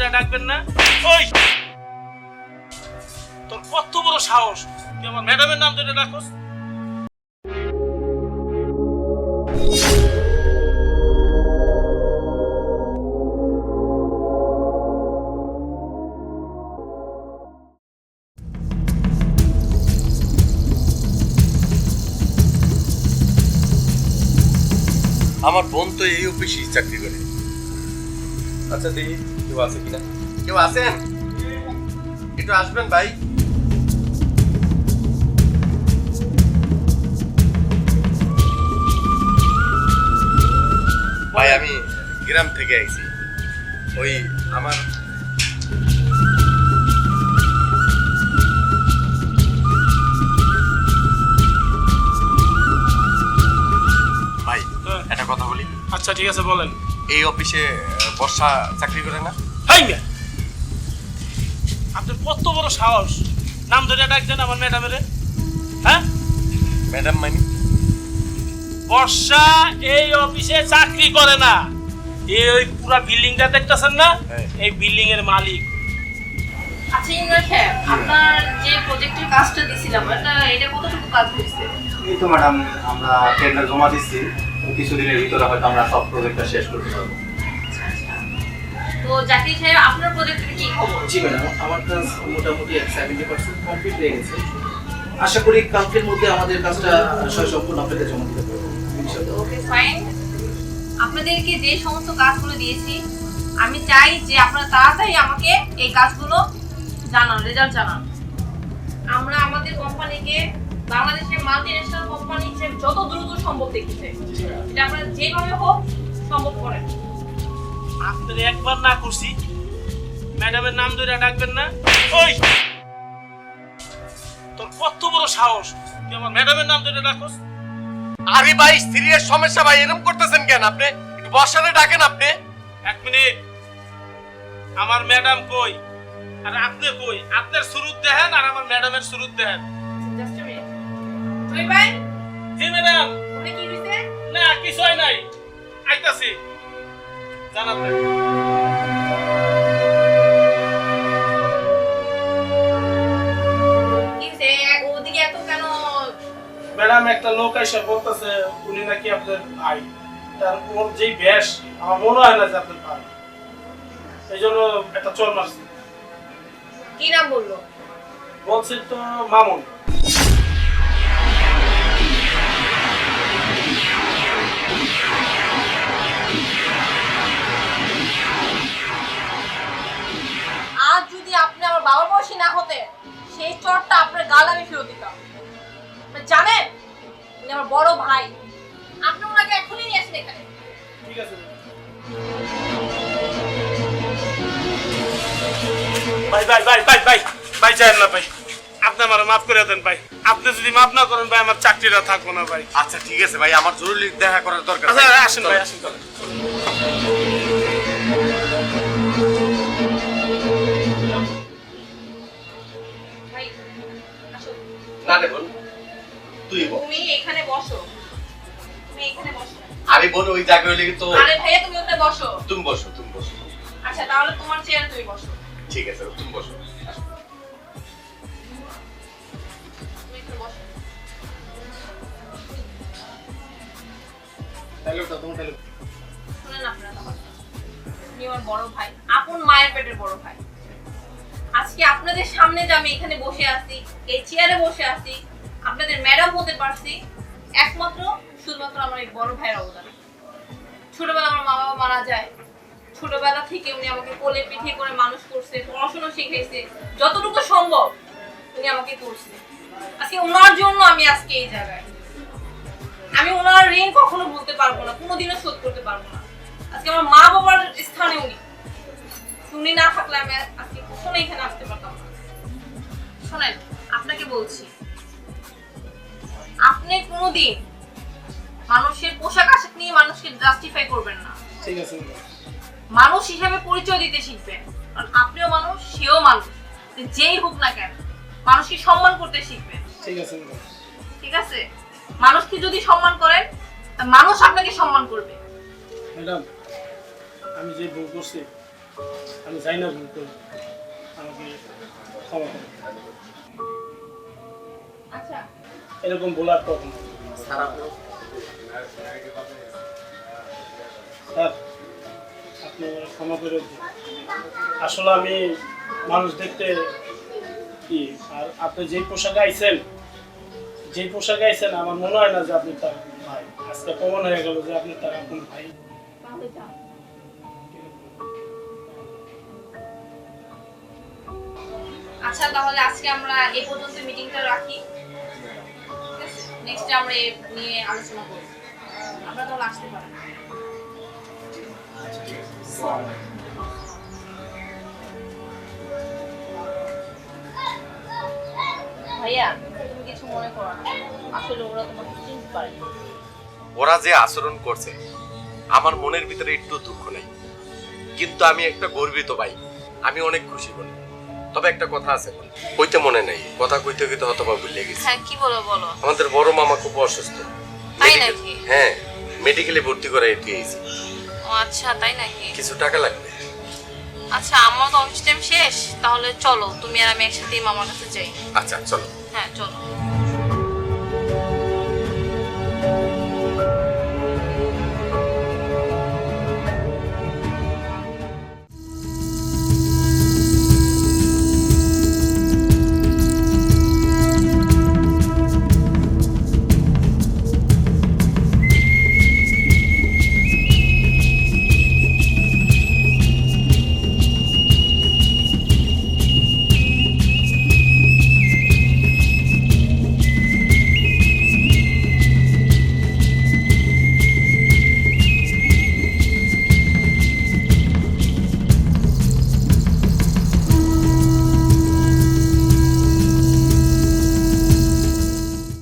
ধরে ডাকবেন না? ওই! তোর কত বড় সাহস। তুই আমার ম্যাডামের নাম ধরে ডাকোস। আমার বোন তো এই অফিসেই চাকরি করে। আচ্ছা দেখি। কেউ আছে কিনা? কেউ আছেন? একটু আসবেন ভাই। ভাই আমি গ্রাম থেকে আইছি। ওই আমার ভাই হ্যাঁ। একটা কথা বলি। আচ্ছা ঠিক আছে বলেন। এই অফিসে বর্ষা চাকরি করে না? হাই মিয়া! আপনার কত বড় সাহস! নাম ধরে ডাকছেন আমার ম্যাডামের হ্যাঁ? ম্যাডাম মানি? বর্ষা এই অফিসে চাকরি করে না। এই ওই পুরা বিল্ডিংটা দেখতেছেন না? হ্যাঁ। এই বিল্ডিং এর মালিক। আচ্ছা ইমরান সাহেব আপনার যে প্রজেক্টের কাজটা দিছিলাম এটা এটা কতটুকু কাজ হয়েছে? এই তো ম্যাডাম আমরা টেন্ডার জমা দিচ্ছি। কিছুদিনের ভিতরে হয়তো আমরা সব প্রজেক্টটা শেষ করতে পারব। তো জাকির সাহেব আপনার প্রজেক্টের কি খবর? জি ম্যাডাম আমার কাজ মোটামুটি সেভেন্টি পার্সেন্ট কমপ্লিট হয়ে গেছে। আশা করি কালকের মধ্যে আমাদের কাজটা সম্পূর্ণ আপনাকে জমা দিতে পারব ওকে ফাইন আপনাদেরকে যে সমস্ত কাজগুলো দিয়েছি আমি চাই যে আপনারা তাড়াতাড়ি আমাকে এই কাজগুলো জানান রেজাল্ট জানান। আমরা আমাদের কোম্পানিকে বাংলাদেশের মাল্টি ন্যাশনাল কোম্পানি হিসেবে যত দ্রুত সম্ভব দেখতে চাই। এটা আপনারা যেভাবে হোক সম্ভব করেন। আপনার একবার না করছি ম্যাডামের নাম ধরে ডাকবেন না। ওই! তোর কত বড় সাহস তুই আমার ম্যাডামের নাম ধরে ডাকোস। আরে ভাই স্ত্রীর সমস্যা ভাই এরকম করতেছেন কেন আপনি? একটু বর্ষারে ডাকেন আপনি। এক মিনিট। আমার ম্যাডাম কই? আর আপনি কই? আপনার শুরুত দেখেন আর আমার ম্যাডামের শুরুত দেখেন। ভাই? জি ম্যাডাম। কি হইছে না কিছু হয় নাই। আইতাছি। জানাবেন। ম্যাডাম একটা লোক এসে বলতেছে উনি নাকি আপনার ভাই। তার ওর যেই বেশ আমার মনে হয় না যে আপনার ভাই। এই জন্য একটা চল মারছি। কি নাম বলল? বলছে তো মামুন। ভাই আপনি ওনাকে এখনই নিয়ে আসেন এখানে। ঠিক আছে ভাই ভাই ভাই ভাই ভাই ভাই চাই না ভাই। আপনি আমার মাফ করে দেন ভাই। আপনি যদি মাফ না করেন ভাই আমার চাকরিটা থাকব না ভাই। আচ্ছা ঠিক আছে ভাই আমার জরুরি দেখা করার দরকার আচ্ছা ভাই। আসেন ভাই আসেন চলেন। ভাই আসো। না রে বোন তুই তুমি এখানে বসো। আরে বোন ওই জায়গায় হলে তো আরে ভাইয়া তুমি ওখানে বসো। তুমি বসো তুমি বসো। আচ্ছা তাহলে তোমার চেয়ারে তুমি বসো। ঠিক আছে তুমি বসো। তোমার শুনেন আপনারা আমার বড় ভাই আপন মায়ের পেটের বড় ভাই। আজকে আপনাদের সামনে যে আমি এখানে বসে আছি এই চেয়ারে বসে আছি আপনাদের ম্যাডাম হতে পারছি একমাত্র শুধুমাত্র আমার এক বড় ভাইয়ের অবদান। ছোটবেলা আমার মা বাবা মারা যায়, ছোটবেলা থেকে উনি আমাকে কোলে পিঠে করে মানুষ করছে, পড়াশোনা শিখাইছে, যতটুকু সম্ভব উনি আমাকে করছে। আজকে ওনার জন্য আমি আজকে এই জায়গায়। আমি ওনার ঋণ কখনো ভুলতে পারব না, কোনোদিনও শোধ করতে পারব না। আজকে আমার মা বাবার স্থানে উনি। উনি না থাকলে আমি আজকে কখনো এখানে আসতে পারতাম না। শোনেন, আপনাকে বলছি, আপনি কোনোদিন মানুষের পোশাক আশাক নিয়ে মানুষকে জাস্টিফাই করবেন না। ঠিক আছে মানুষ হিসাবে পরিচয় দিতে শিখবেন কারণ আপনিও মানুষ সেও মানুষ। যেই হোক না কেন মানুষকে সম্মান করতে শিখবেন ঠিক আছে ঠিক আছে। মানুষকে যদি সম্মান করেন মানুষ আপনাকে সম্মান করবে। ম্যাডাম আমি যে ভুল করছি আমি চাই না ভুল করি আমাকে ক্ষমা করুন। আচ্ছা। এরকম বলার কখন? আপনি আসলে আমি মানুষ দেখতে কি, আর আপনি যেই পোশাকে আইছেন, যেই পোশাকে আইছেন, আমার মনে হয় না যে আপনি তার ভাই। আজকে প্রমাণ হয়ে গেল যে আপনি তার আপন ভাই। আচ্ছা তাহলে আজকে আমরা এই পর্যন্ত মিটিংটা রাখি। নেক্সট আমরা নিয়ে আলোচনা করব। আপনারা তাহলে আসতে পারেন ভাইয়া তুমি কিছু মনে করো না। আসলে ওরা তোমাকে চিনতে পারে ওরা যে আচরণ করছে আমার মনের ভিতরে একটু দুঃখ নেই। কিন্তু আমি একটা গর্বিত ভাই। আমি অনেক খুশি বলি। তবে একটা কথা আছে কইতে মনে নেই। কথা কইতে কইতে হতবা ভুলে গেছি। হ্যাঁ কি বলো বলো। আমাদের বড় মামা খুব অসুস্থ। তাই নাকি? হ্যাঁ। মেডিকেলে ভর্তি করাই দিয়েছি। ও আচ্ছা তাই নাকি? কিছু টাকা লাগবে। আচ্ছা আমার তো অফিস টাইম শেষ তাহলে চলো তুমি আর আমি একসাথে মামার কাছে যাই। আচ্ছা চলো। হ্যাঁ চলো।